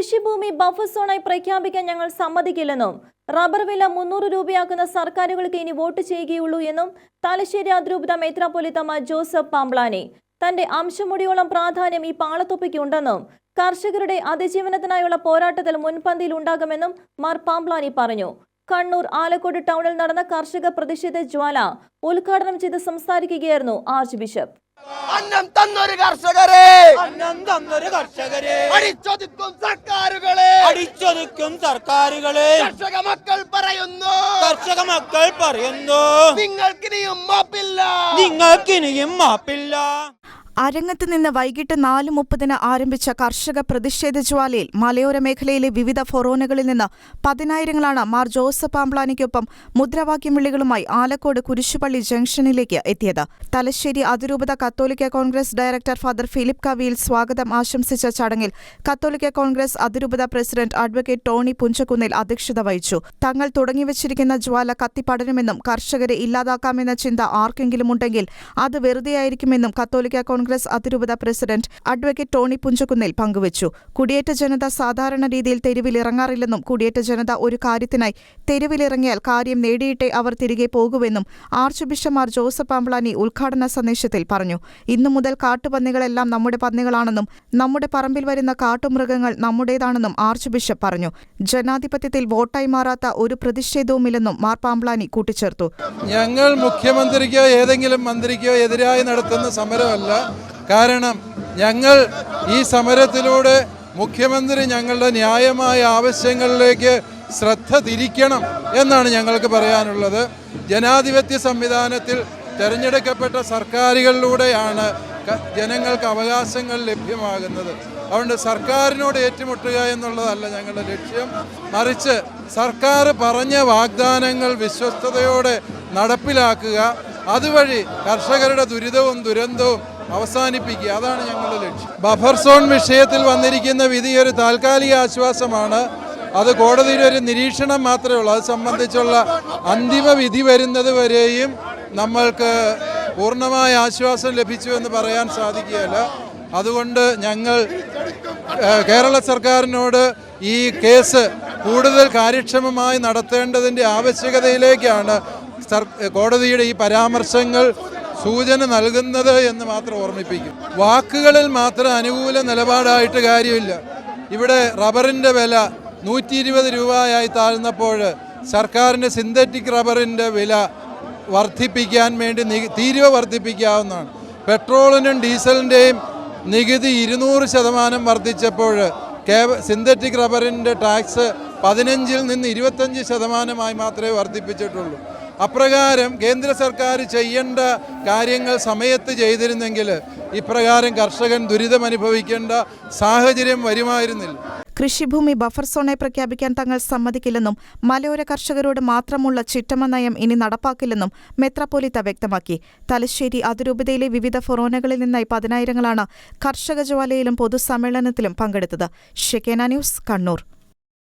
കൃഷിഭൂമി ബഫർ സോണായി പ്രഖ്യാപിക്കാൻ ഞങ്ങൾ സമ്മതിക്കില്ലെന്നും റബ്ബർ വില മുന്നൂറ് രൂപയാക്കുന്ന സർക്കാരുകൾക്ക് ഇനി വോട്ട് ചെയ്യുകയുള്ളൂ എന്നും തലശ്ശേരി അതിരൂപത മെത്രാപ്പൊലിത്തമ്മ ജോസഫ് പാംബ്ലാനി തന്റെ അംശമുടിയോളം പ്രാധാന്യം ഈ പാളത്തൊപ്പിക്കുണ്ടെന്നും കർഷകരുടെ അതിജീവനത്തിനായുള്ള പോരാട്ടത്തിൽ മുൻപന്തിയിൽ ഉണ്ടാകുമെന്നും മാർ പാംബ്ലാനി പറഞ്ഞു. കണ്ണൂർ ആലക്കോട് ടൗണിൽ നടന്ന കർഷക പ്രതിഷേധ ജ്വാല ഉദ്ഘാടനം ചെയ്ത് സംസാരിക്കുകയായിരുന്നു ആർച്ച് ബിഷപ്പ്. അന്നം തന്നൊരു കർഷകരെ. അന്നം തന്നൊരു കർഷകരെ. അടിച്ചൊതുക്കും സർക്കാരുകളെ. അടിച്ചൊതുക്കും സർക്കാരുകളെ. കർഷക മക്കൾ പറയുന്നു. കർഷക മക്കൾ പറയുന്നു. നിങ്ങൾക്കിനിയും മാപ്പില്ല. നിങ്ങൾക്കിനിയും മാപ്പില്ല. അരങ്ങത്ത് നിന്ന് വൈകിട്ട് നാല് മുപ്പതിന് ആരംഭിച്ച കർഷക പ്രതിഷേധ ജ്വാലയിൽ മലയോര മേഖലയിലെ വിവിധ ഫൊറോനകളിൽ നിന്ന് പതിനായിരങ്ങളാണ് മാർ ജോസഫ് ആംബ്ലാനിക്കൊപ്പം മുദ്രാവാക്യം വിളികളുമായി ആലക്കോട് കുരിശുപള്ളി ജംഗ്ഷനിലേക്ക് എത്തിയത്. തലശ്ശേരി അതിരൂപത Catholic Congress director father Philip Kaviyil സ്വാഗതം ആശംസിച്ച ചടങ്ങിൽ കത്തോലിക്ക കോൺഗ്രസ് അതിരൂപത പ്രസിഡന്റ് അഡ്വക്കേറ്റ് ടോണി പുഞ്ചക്കുന്നിൽ അധ്യക്ഷത വഹിച്ചു. തങ്ങൾ തുടങ്ങിവച്ചിരിക്കുന്ന ജ്വാല കത്തിപ്പടരുമെന്നും കർഷകരെ ഇല്ലാതാക്കാമെന്ന ചിന്ത ആർക്കെങ്കിലും ഉണ്ടെങ്കിൽ അത് വെറുതെയായിരിക്കുമെന്നും കത്തോലിക്ക കോൺഗ്രസ് അതിരൂപത പ്രസിഡന്റ് അഡ്വക്കേറ്റ് ടോണി പുഞ്ചക്കുന്നിൽ പങ്കുവച്ചു. കുടിയേറ്റ ജനത സാധാരണ രീതിയിൽ തെരുവിലിറങ്ങാറില്ലെന്നും കുടിയേറ്റ ജനത ഒരു കാര്യത്തിനായി തെരുവിലിറങ്ങിയാൽ കാര്യം നേടിയിട്ടേ അവർ തിരികെ പോകുമെന്നും ആർച്ച് ബിഷമാർ ജോസഫ് ആംബ്ലാനി ഉദ്ഘാടന സന്ദേശത്തിൽ പറഞ്ഞു. ഇന്നു മുതൽ കാട്ടുപന്നികളെല്ലാം നമ്മുടെ പന്നികളാണെന്നും നമ്മുടെ പറമ്പിൽ വരുന്ന കാട്ടുമൃഗങ്ങൾ നമ്മുടേതാണെന്നും ആർച്ച് ബിഷപ്പ് പറഞ്ഞു. ജനാധിപത്യത്തിൽ വോട്ടായി മാറാത്ത ഒരു പ്രതിഷേധവുമില്ലെന്നും മാർ പാംബ്ലാനി കൂട്ടിച്ചേർത്തു. ഞങ്ങൾ മുഖ്യമന്ത്രിക്കോ ഏതെങ്കിലും മന്ത്രിക്കോ എതിരായി നടത്തുന്ന സമരമല്ല. കാരണം ഞങ്ങൾ ഈ സമരത്തിലൂടെ മുഖ്യമന്ത്രി ഞങ്ങളുടെ ന്യായമായ ആവശ്യങ്ങളിലേക്ക് ശ്രദ്ധ തിരിക്കണം എന്നാണ് ഞങ്ങൾക്ക് പറയാനുള്ളത്. ജനാധിപത്യ സംവിധാനത്തിൽ തിരഞ്ഞെടുക്കപ്പെട്ട സർക്കാരുകളിലൂടെയാണ് ജനങ്ങൾക്ക് അവകാശങ്ങൾ ലഭ്യമാകുന്നത്. അതുകൊണ്ട് സർക്കാരിനോട് ഏറ്റുമുട്ടുക എന്നുള്ളതല്ല ഞങ്ങളുടെ ലക്ഷ്യം. മറിച്ച് സർക്കാർ പറഞ്ഞ വാഗ്ദാനങ്ങൾ വിശ്വസ്തയോടെ നടപ്പിലാക്കുക. അതുവഴി കർഷകരുടെ ദുരിതവും ദുരന്തവും അവസാനിപ്പിക്കുക. അതാണ് ഞങ്ങളുടെ ലക്ഷ്യം. ബഫർ സോൺ വിഷയത്തിൽ വന്നിരിക്കുന്ന വിധി ഒരു താൽക്കാലിക ആശ്വാസമാണ്. അത് കോടതിയുടെ ഒരു നിരീക്ഷണം മാത്രമേ ഉള്ളൂ. അത് സംബന്ധിച്ചുള്ള അന്തിമ വിധി വരുന്നത് വരെയും നമ്മൾക്ക് പൂർണമായ ആശ്വാസം ലഭിച്ചു എന്ന് പറയാൻ സാധിക്കുകയില്ല. അതുകൊണ്ട് ഞങ്ങൾ കേരള സർക്കാരിനോട് ഈ കേസ് കൂടുതൽ കാര്യക്ഷമമായി നടത്തേണ്ടതിന്റെ ആവശ്യകതയിലേക്കാണ് കോടതിയുടെ ഈ പരാമർശങ്ങൾ സൂചന നൽകുന്നത് എന്ന് മാത്രം ഓർമ്മിപ്പിക്കും. വാക്കുകളിൽ മാത്രം അനുകൂല നിലപാടായിട്ട് കാര്യമില്ല. ഇവിടെ റബ്ബറിന്റെ വില നൂറ്റി ഇരുപത് രൂപയായി താഴ്ന്നപ്പോൾ സർക്കാരിന്റെ സിന്തറ്റിക് റബ്ബറിന്റെ വില വർദ്ധിപ്പിക്കാൻ വേണ്ടി തീരുവ വർദ്ധിപ്പിക്കാവുന്നതാണ്. പെട്രോളിനും ഡീസലിന്റെയും നികുതി ഇരുന്നൂറ് ശതമാനം വർദ്ധിച്ചപ്പോൾ കേവ സിന്തറ്റിക് റബ്ബറിന്റെ ടാക്സ് പതിനഞ്ചിൽ നിന്ന് ഇരുപത്തഞ്ച് ശതമാനമായി മാത്രമേ വർദ്ധിപ്പിച്ചിട്ടുള്ളൂ. അപ്രകാരം കേന്ദ്ര സർക്കാർ ചെയ്യേണ്ട കാര്യങ്ങൾ സമയത്ത് ചെയ്തിരുന്നെങ്കിൽ ഇപ്രകാരം കർഷകൻ ദുരിതമനുഭവിക്കേണ്ട സാഹചര്യം വരുമായിരുന്നില്ല. കൃഷിഭൂമി ബഫർ സോണെ പ്രഖ്യാപിക്കാൻ തങ്ങൾ സമ്മതിക്കില്ലെന്നും മലയോര കർഷകരോട് മാത്രമുള്ള ചിറ്റമ നയം ഇനി നടപ്പാക്കില്ലെന്നും മെത്രാപ്പൊലിത്ത വ്യക്തമാക്കി. തലശ്ശേരി അതിരൂപതയിലെ വിവിധ ഫൊറോനകളിൽ നിന്നായി പതിനായിരങ്ങളാണ് കർഷക ജ്വാലയിലും പൊതുസമ്മേളനത്തിലും പങ്കെടുത്തത്. Shekinah news Kannur.